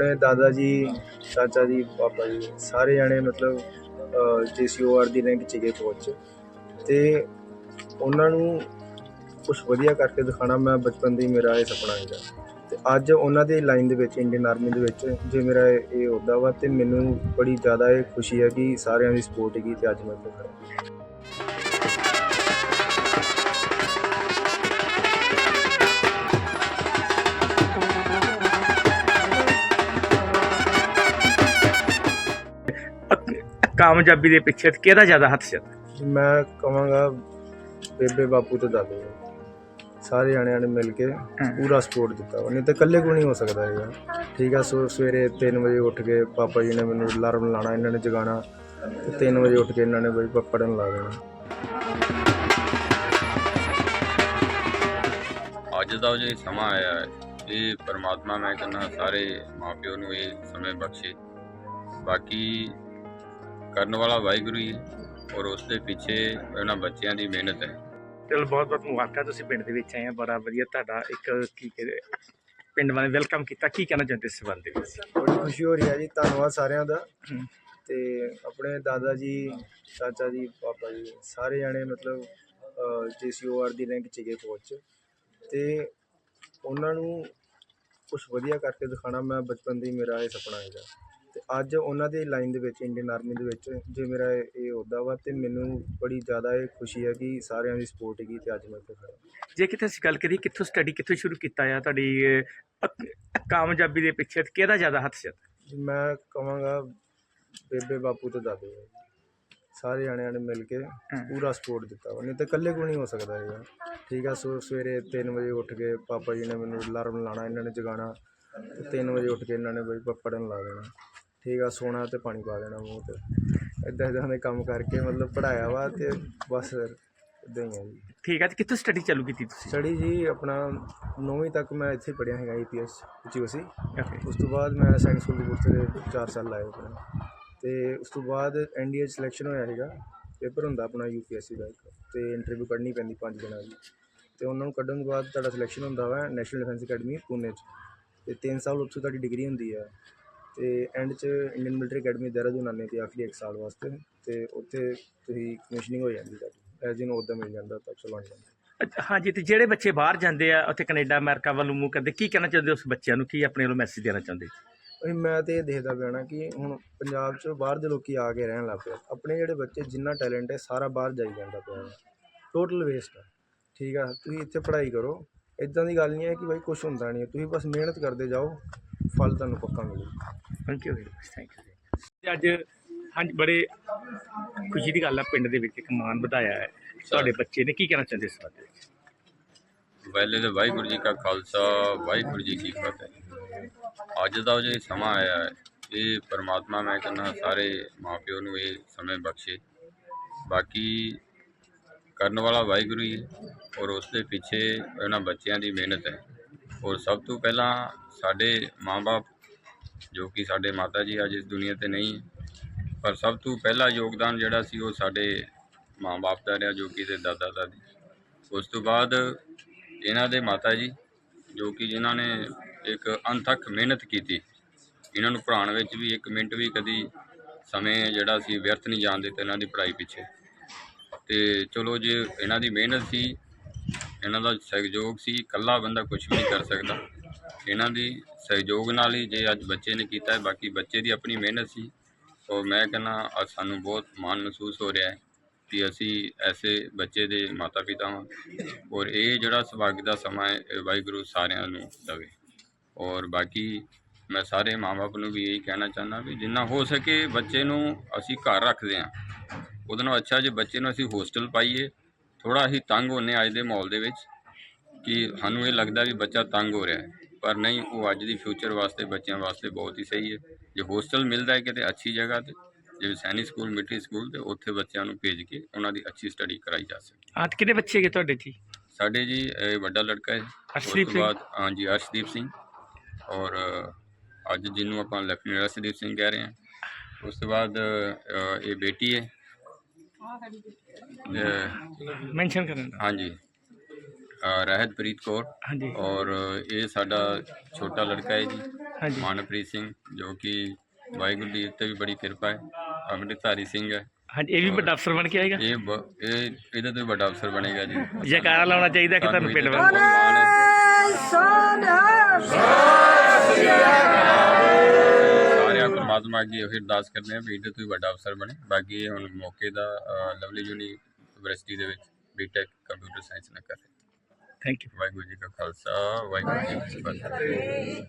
ਆਪਣੇ ਦਾਦਾ ਜੀ ਚਾਚਾ ਜੀ ਪਾਪਾ ਜੀ ਸਾਰੇ ਜਾਣੇ ਮਤਲਬ ਜੀਸੀਓਆਰ ਦੀ ਰੈਂਕ 'ਚ ਗਏ ਫੌਜ 'ਚ ਤੇ ਉਹਨਾਂ ਨੂੰ ਕੁਝ ਵਧੀਆ ਕਰਕੇ ਦਿਖਾਣਾ ਮੈਂ ਬਚਪਨ ਦੀ ਮੇਰਾ ਇਹ ਸੁਪਨਾ ਹੈਗਾ ਤੇ ਅੱਜ ਉਹਨਾਂ ਦੇ ਲਾਈਨ ਦੇ ਵਿੱਚ ਇੰਡੀਅਨ ਆਰਮੀ ਦੇ ਵਿੱਚ ਜੇ ਮੇਰਾ ਇਹ ਇਹ ਅਹੁਦਾ ਵਾ ਤੇ ਮੈਨੂੰ ਬੜੀ ਜ਼ਿਆਦਾ ਇਹ ਖੁਸ਼ੀ ਹੈ ਕਿ ਸਾਰਿਆਂ ਦੀ ਸਪੋਰਟ ਹੈਗੀ ਤੇ ਅੱਜ ਮੈਂ ਇੱਥੇ ਖੜਾ ਕਾਮਯਾਬੀ ਦੇ ਪਿੱਛੇ ਕਿਹਦਾ ਜ਼ਿਆਦਾ ਹੱਥ ਸੀ ਮੈਂ ਕਹਾਂਗਾ ਬੇਬੇ ਬਾਪੂ ਤੇ ਦਾਦੇ ਸਾਰੇ ਜਾਣਿਆਂ ਨੇ ਮਿਲ ਕੇ ਪੂਰਾ ਸਪੋਰਟ ਦਿੱਤਾ ਵਾ। ਨਹੀਂ ਤਾਂ ਇਕੱਲੇ ਕੋ ਨਹੀਂ ਹੋ ਸਕਦਾ ਹੈਗਾ। ਠੀਕ ਆ ਸੋ ਸਵੇਰੇ 3 ਵਜੇ ਉੱਠ ਕੇ ਪਾਪਾ ਜੀ ਨੇ ਮੈਨੂੰ ਅਲਾਰਮ ਲਾਣਾ ਇਹਨਾਂ ਨੇ ਜਗਾਣਾ ਤੇ 3 ਵਜੇ ਉੱਠ ਕੇ ਇਹਨਾਂ ਨੇ ਬਈ ਪ- ਪੜ੍ਹਨ ਲਾ ਦੇਣਾ। ਅੱਜ ਦਾ ਜੋ ਇਹ ਸਮਾਂ ਆਇਆ ਹੈ ਇਹ ਪਰਮਾਤਮਾ ਮੈਂ ਕਹਿੰਦਾ ਸਾਰੇ ਮਾਪਿਓ ਨੂੰ ਇਹ ਸਮੇਂ ਬਖਸ਼ੇ। ਬਾਕੀ ਕਰਨ ਵਾਲਾ ਵਾਹਿਗੁਰੂ ਹੀ ਹੈ ਔਰ ਉਸ ਦੇ ਪਿੱਛੇ ਉਹਨਾਂ ਬੱਚਿਆਂ ਦੀ ਮਿਹਨਤ ਹੈ। ਚਲ ਬਹੁਤ ਬਹੁਤ ਮੁਬਾਰਕਾਂ ਤੁਸੀਂ ਪਿੰਡ ਦੇ ਵਿੱਚ ਆਏ ਆ ਬੜਾ ਵਧੀਆ ਤੁਹਾਡਾ ਇੱਕ ਕੀ ਕਹਿੰਦੇ ਪਿੰਡ ਵਾਲੇ ਵੈਲਕਮ ਕੀਤਾ। ਕੀ ਕਹਿਣਾ ਚਾਹੁੰਦੇ ਇਸ ਸੰਬੰਧ ਦੇ ਵਿੱਚ? ਬੜੀ ਖੁਸ਼ੀ ਹੋ ਰਹੀ ਹੈ ਜੀ ਧੰਨਵਾਦ ਸਾਰਿਆਂ ਦਾ। ਤੇ ਆਪਣੇ ਦਾਦਾ ਜੀ ਚਾਚਾ ਜੀ ਪਾਪਾ ਜੀ ਸਾਰੇ ਜਾਣੇ ਮਤਲਬ ਜੀਸੀਓਆਰ ਦੀ ਰੈਂਕ 'ਚ ਗਏ ਫੌਜ 'ਚ। ਤੇ ਉਹਨਾਂ ਨੂੰ ਕੁਝ ਵਧੀਆ ਕਰਕੇ ਦਿਖਾਣਾ ਮੈਂ ਬਚਪਨ ਦੀ ਮੇਰਾ ਇਹ ਸੁਪਨਾ ਹੈਗਾ। ਤੇ ਅੱਜ ਉਹਨਾਂ ਦੀ ਲਾਈਨ ਦੇ ਵਿੱਚ ਇੰਡੀਅਨ ਆਰਮੀ ਦੇ ਵਿੱਚ ਜੇ ਮੇਰਾ ਇਹ ਅਹੁਦਾ ਵਾ ਤੇ ਮੈਨੂੰ ਬੜੀ ਜ਼ਿਆਦਾ ਇਹ ਖੁਸ਼ੀ ਹੈ ਕਿ ਸਾਰਿਆਂ ਦੀ ਸਪੋਰਟ ਹੈਗੀ ਤੇ ਅੱਜ ਮੈਂ ਇੱਥੇ ਖੜਾ ਜੇ ਕਿਤੇ ਅਸੀਂ ਗੱਲ ਕਰੀਏ ਕਿੱਥੋਂ ਸਟੱਡੀ ਕਿੱਥੋਂ ਸ਼ੁਰੂ ਕੀਤਾ ਆ ਤੁਹਾਡੀ ਅਕ- ਕਾਮਯਾਬੀ ਦੇ ਪਿੱਛੇ ਕਿਹਦਾ ਜ਼ਿਆਦਾ ਹੱਥ ਸੀ? ਮੈਂ ਕਹਾਂਗਾ ਬੇਬੇ ਬਾਪੂ ਤੇ ਦਾਦੇ ਸਾਰੇ ਜਾਣਿਆਂ ਨੇ ਮਿਲ ਕੇ ਪੂਰਾ ਸਪੋਰਟ ਦਿੱਤਾ ਵਾ। ਨਹੀਂ ਤਾਂ ਇਕੱਲੇ ਕੋ ਨਹੀਂ ਹੋ ਸਕਦਾ ਹੈਗਾ। ਠੀਕ ਆ ਸੋ ਸਵੇਰੇ 3 ਵਜੇ ਉੱਠ ਕੇ ਪਾਪਾ ਜੀ ਨੇ ਮੈਨੂੰ ਅਲਾਰਮ ਲਾਣਾ ਇਹਨਾਂ ਨੇ ਜਗਾਣਾ ਤੇ 3 ਵਜੇ ਉੱਠ ਕੇ ਇਹਨਾਂ ਨੇ ਬਈ ਪ- ਪੜ੍ਹਨ ਲਾ ਦੇਣਾ। ਠੀਕ ਆ ਸੋਣਾ ਤੇ ਪਾਣੀ ਪਾ ਦੇਣਾ ਮੂੰਹ ਤੇ। ਇਦਾਂ ਇਦਾਂ ਦੇ ਕੰਮ ਕਰਕੇ ਮਤਲਬ ਪੜਾਇਆ ਵਾ ਤੇ ਬਸ ਇਦਾਂ ਹੀ ਆ ਜੀ। ਠੀਕ ਹੈ ਤੇ ਕਿੱਥੋਂ ਸਟੱਡੀ ਚਾਲੂ ਕੀਤੀ ਤੁਸੀਂ? ਸਟੱਡੀ ਜੀ ਆਪਣਾ 9ਵੀਂ ਤੱਕ ਮੈਂ ਇੱਥੇ ਪੜ੍ਹਿਆ ਹੈਗਾ ਈਪੀਐਸ ਸੀ Okay. ਉਸ ਤੋਂ ਬਾਅਦ ਮੈਂ ਸਾਇੰਸ ਸਕੂਲ ਕਪੂਰਥਲੇ ਦੇ 4 ਸਾਲ ਲਾਏ ਆਪਣਾ। ਤੇ ਉਸ ਤੋਂ ਬਾਅਦ ਐਨਡੀਏ ਸਿਲੈਕਸ਼ਨ ਹੋਇਆ ਹੈਗਾ ਪੇਪਰ ਹੁੰਦਾ ਆਪਣਾ ਯੂਪੀਐਸਸੀ ਦਾ ਇੱਕ। ਤੇ ਇੰਟਰਵਿਊ ਕੱਢਣੀ ਪੈਂਦੀ 5 ਦਿਨਾਂ ਦੀ। ਤੇ ਉਹਨਾਂ ਨੂੰ ਕੱਢਣ ਤੋਂ ਬਾਅਦ ਤੁਹਾਡਾ ਸਿਲੈਕਸ਼ਨ ਹੁੰਦਾ ਵਾ ਨੈਸ਼ਨਲ ਡਿਫੈਂਸ ਅਕੈਡਮੀ ਪੁਣੇ 'ਚ। ਤੇ 3 ਸਾਲ ਉੱਥੇ ਤੁਹਾਡੀ ਡਿਗਰੀ ਹੁੰਦੀ ਹੈ ਤੇ ਐਂਡ 'ਚ ਇੰਡੀਅਨ ਮਿਲਟਰੀ ਅਕੈਡਮੀ ਦੇਹਰਾਦੂਨ ਆਉਂਦੇ ਤੇ ਆਖਰੀ 1 ਸਾਲ ਵਾਸਤੇ ਤੇ ਉੱਥੇ ਤੁਸੀਂ ਕਮਿਸ਼ਨਿੰਗ ਹੋ ਜਾਂਦੀ ਤੁਹਾਡੀ। ਐਜ਼ ਇਨ ਉਹਦਾ ਮਿਲ ਜਾਂਦਾ ਤਾਂ ਚਲੋ ਜਾਂਦਾ। ਅੱਛਾ, ਹਾਂਜੀ ਤੇ ਜਿਹੜੇ ਬੱਚੇ ਬਾਹਰ ਜਾਂਦੇ ਆ ਉੱਥੇ ਕੈਨੇਡਾ ਅਮਰੀਕਾ ਵੱਲ ਮੂੰਹ ਕਰਦੇ ਕੀ ਕਹਿਣਾ ਚਾਹੁੰਦੇ ਉਸ ਬੱਚਿਆਂ ਨੂੰ? ਕੀ ਆਪਣੇ ਵੱਲੋਂ ਮੈਸੇਜ ਦੇਣਾ ਚਾਹੁੰਦੇ? ਵੀ ਮੈਂ ਤੇ ਇਹ ਦੇਖਦਾ ਪਿਆ ਨਾ ਕਿ ਹੁਣ ਪੰਜਾਬ 'ਚ ਬਾਹਰ ਦੇ ਲੋਕੀ ਆ ਕੇ ਰਹਿਣ ਲੱਗ ਪਏ ਆਪਣੇ ਜਿਹੜੇ ਬੱਚੇ ਜਿੰਨਾ ਟੈਲੈਂਟ ਹੈ ਸਾਰਾ ਬਾਹਰ ਜਾਈ ਜਾਂਦਾ ਪਿਆ ਟੋਟਲ ਵੇਸਟ ਹੈ ਠੀਕ ਆ ਤੁਸੀਂ ਇੱਥੇ ਪੜ੍ਹਾਈ ਕਰੋ। ਇਦਾਂ ਦੀ ਗੱਲ ਨਹੀਂ ਹੈ ਕਿ ਭਾਈ ਕੁਝ ਹੁੰਦਾ ਨਹੀਂ ਹੈ। ਤੁਸੀਂ ਬਸ ਮਿਹਨਤ ਕਰਦੇ ਜਾਓ। ਫਲ ਤੁਹਾਨੂੰ ਪੱਕਾ ਮਿਲੇਗਾ thank you very much thank you ਅੱਜ ਹਾਂਜੀ ਬੜੇ ਖੁਸ਼ੀ ਦੀ ਗੱਲ ਆ ਪਿੰਡ ਦੇ ਵਿੱਚ ਇੱਕ ਮਾਨ ਵਧਾਇਆ ਹੈ। ਤੁਹਾਡੇ ਬੱਚੇ ਨੇ ਕੀ ਕਹਿਣਾ ਚਾਹੁੰਦੇ ਇਸ ਬਾਰੇ? ਵਿੱਚ ਪਹਿਲੇ ਤਾਂ ਵਾਹਿਗੁਰੂ ਜੀ ਕਾ ਖਾਲਸਾ ਵਾਹਿਗੁਰੂ ਜੀ ਕੀ ਫਤਿਹ। ਅੱਜ ਦਾ ਜੋ ਸਮਾਂ ਆਇਆ ਹੈ ਇਹ ਪਰਮਾਤਮਾ ਮੈਂ ਕਹਿੰਦਾ ਸਾਰੇ ਮਾਪਿਓ ਨੂੰ ਇਹ ਸਮੇਂ ਬਖਸ਼ੇ। ਬਾਕੀ ਕਰਨ ਵਾਲਾ ਵਾਹਿਗੁਰੂ ਹੀ ਹੈ ਔਰ ਉਸ ਦੇ ਪਿੱਛੇ ਉਹਨਾਂ ਬੱਚਿਆਂ ਦੀ ਮਿਹਨਤ ਹੈ। ਔਰ ਸਭ ਤੋਂ ਪਹਿਲਾਂ ਸਾਡੇ ਮਾਪੇ ਜੋ ਕਿ ਸਾਡੇ ਮਾਤਾ ਜੀ ਅੱਜ ਇਸ ਦੁਨੀਆ ਤੇ ਨਹੀਂ, ਪਰ ਸਭ ਤੋਂ ਪਹਿਲਾ ਯੋਗਦਾਨ ਜਿਹੜਾ ਸੀ ਉਹ ਸਾਡੇ ਮਾਂ-ਬਾਪ ਦਾ ਰਿਹਾ, ਜੋ ਕਿ ਤੇ ਦਾਦਾ ਦਾਦੀ ਉਸ ਤੋਂ ਬਾਅਦ ਇਹਨਾਂ ਦੇ ਮਾਤਾ ਜੀ, ਜੋ ਕਿ ਜਿਨ੍ਹਾਂ ਨੇ ਇੱਕ ਅਣਥੱਕ ਮਿਹਨਤ ਕੀਤੀ, ਇਹਨਾਂ ਨੂੰ ਪੜ੍ਹਾਉਣ ਵਿੱਚ ਵੀ ਇੱਕ ਮਿੰਟ ਵੀ ਕਦੀ ਸਮੇਂ ਜਿਹੜਾ ਸੀ ਵਿਅਰਥ ਨਹੀਂ ਜਾਣ ਦਿੱਤਾ ਇਹਨਾਂ ਦੀ ਪੜ੍ਹਾਈ ਪਿੱਛੇ। ਤੇ ਚਲੋ ਜੇ ਇਹਨਾਂ ਦੀ ਮਿਹਨਤ ਸੀ ਇਹਨਾਂ ਦਾ ਸਹਿਯੋਗ ਸੀ, ਇਕੱਲਾ ਬੰਦਾ ਕੁਝ ਵੀ ਨਹੀਂ ਕਰ ਸਕਦਾ। ਇਹਨਾਂ ਦੀ ਸਹਿਯੋਗ ਨਾਲ ਹੀ ਜੇ ਅੱਜ ਬੱਚੇ ਨੇ ਕੀਤਾ ਹੈ, ਬਾਕੀ ਬੱਚੇ ਦੀ ਆਪਣੀ ਮਿਹਨਤ ਸੀ। ਔਰ ਮੈਂ ਕਹਿੰਦਾ, ਅੱਜ ਸਾਨੂੰ ਬਹੁਤ ਮਾਣ ਮਹਿਸੂਸ ਹੋ ਰਿਹਾ ਹੈ ਕਿ ਅਸੀਂ ਐਸੇ ਬੱਚੇ ਦੇ ਮਾਤਾ ਪਿਤਾ ਹਾਂ ਔਰ ਇਹ ਜਿਹੜਾ ਸੁਭਾਗ ਦਾ ਸਮਾਂ ਹੈ ਵਾਹਿਗੁਰੂ ਸਾਰਿਆਂ ਨੂੰ ਦੇਵੇ। ਔਰ ਬਾਕੀ ਮੈਂ ਸਾਰੇ ਮਾਪੇ ਨੂੰ ਵੀ ਇਹੀ ਕਹਿਣਾ ਚਾਹੁੰਦਾ ਵੀ ਜਿੰਨਾ ਹੋ ਸਕੇ ਬੱਚੇ ਨੂੰ ਅਸੀਂ ਘਰ ਰੱਖਦੇ ਹਾਂ। ਉਹਦੇ ਨਾਲ ਅੱਛਾ ਜੇ ਬੱਚੇ ਨੂੰ ਅਸੀਂ ਹੋਸਟਲ ਪਾਈਏ ਥੋੜਾ ਹੀ ਤੰਗ ਹੁੰਨੇ ਅੱਜ ਦੇ ਮਾਹੌਲ ਦੇ ਵਿੱਚ ਕਿ ਸਾਨੂੰ ਇਹ ਲੱਗਦਾ ਵੀ ਬੱਚਾ ਤੰਗ ਹੋ ਰਿਹਾ ਹੈ। ਪਰ ਨਹੀਂ ਉਹ ਅੱਜ ਦੀ ਫਿਊਚਰ ਵਾਸਤੇ ਬੱਚਿਆਂ ਵਾਸਤੇ ਬਹੁਤ ਹੀ ਸਹੀ ਹੈ। ਜੇ ਹੋਸਟਲ ਮਿਲਦਾ ਹੈ ਕਿਤੇ ਅੱਛੀ ਜਗ੍ਹਾ ਤੇ ਜਿਵੇਂ ਸੈਨਿਕ ਸਕੂਲ ਮਿਲਟਰੀ ਸਕੂਲ ਤੇ ਉੱਥੇ ਬੱਚਿਆਂ ਨੂੰ ਭੇਜ ਕੇ ਉਹਨਾਂ ਦੀ ਅੱਛੀ ਸਟੱਡੀ ਕਰਾਈ ਜਾ ਸਕੇ। ਤੇ ਕਿੰਨੇ ਬੱਚੇ ਹੈਗੇ ਤੁਹਾਡੇ ਜੀ? ਸਾਡੇ ਜੀ ਇਹ ਵੱਡਾ ਲੜਕਾ ਹੈ। ਅਰਸ਼ਦੀਪ ਸਿੰਘ। ਬਾਅਦ ਹਾਂਜੀ ਅਰਸ਼ਦੀਪ ਸਿੰਘ। ਔਰ ਅੱਜ ਜਿਹਨੂੰ ਆਪਾਂ ਲੈਫਟੀਨੈਂਟ ਅਰਸ਼ਦੀਪ ਸਿੰਘ ਕਹਿ ਰਹੇ ਹਾਂ। ਉਸ ਤੋਂ ਬਾਅਦ ਇਹ ਬੇਟੀ ਹੈ। ਮੈਂਸ਼ਨ ਕਰਨ ਹਾਂਜੀ। ਰਹਿਤਪ੍ਰੀਤ ਕੌਰ ਹਾਂਜੀ। ਔਰ ਇਹ ਸਾਡਾ ਛੋਟਾ ਲੜਕਾ ਹੈ ਜੀ ਹਾਂਜੀ। ਮਾਨਪ੍ਰੀਤ ਸਿੰਘ ਜੋ ਕਿ ਵਾਹਿਗੁਰੂ ਦੀ ਉੱਤੇ ਵੀ ਬੜੀ ਕਿਰਪਾ ਹੈ ਅੰਮ੍ਰਿਤਧਾਰੀ ਸਿੰਘ ਹੈ। ਹਾਂਜੀ ਇਹ ਵੀ ਵੱਡਾ ਅਫਸਰ ਬਣ ਕੇ ਆਏਗਾ? ਇਹ ਇਹ ਇਹਦੇ ਤੋਂ ਵੀ ਵੱਡਾ ਅਫਸਰ ਬਣੇਗਾ ਜੀ। ਜੈਕਾਰਾ ਲਾਉਣਾ ਚਾਹੀਦਾ ਕਿ ਤੁਹਾਨੂੰ ਪਿੰਡ ਵੱਲ ਹੈ ਸਾਰਿਆਂ ਪਰਮਾਤਮਾ ਅੱਗੇ ਇਹ ਅਰਦਾਸ ਕਰਦੇ ਆ ਵੀ ਇਹਦੇ ਤੋਂ ਵੀ ਵੱਡਾ ਅਫਸਰ ਬਣੇ। ਬਾਕੀ ਇਹ ਹੁਣ ਮੌਕੇ ਦਾ ਅ, ਲਵਲੀ ਯੂਨੀਵਰਸਿਟੀ ਦੇ ਵਿੱਚ ਬੀਟੈਕ ਕੰਪਿਊਟਰ ਸਾਇੰਸ ਨਾਲ ਕਰ ਰਿਹਾ। ਥੈਂਕ ਯੂ ਵਾਹਿਗੁਰੂ ਜੀ ਕਾ ਖਾਲਸਾ ਵਾਹਿਗੁਰੂ ਜੀ ਕੀ ਫਤਿਹ।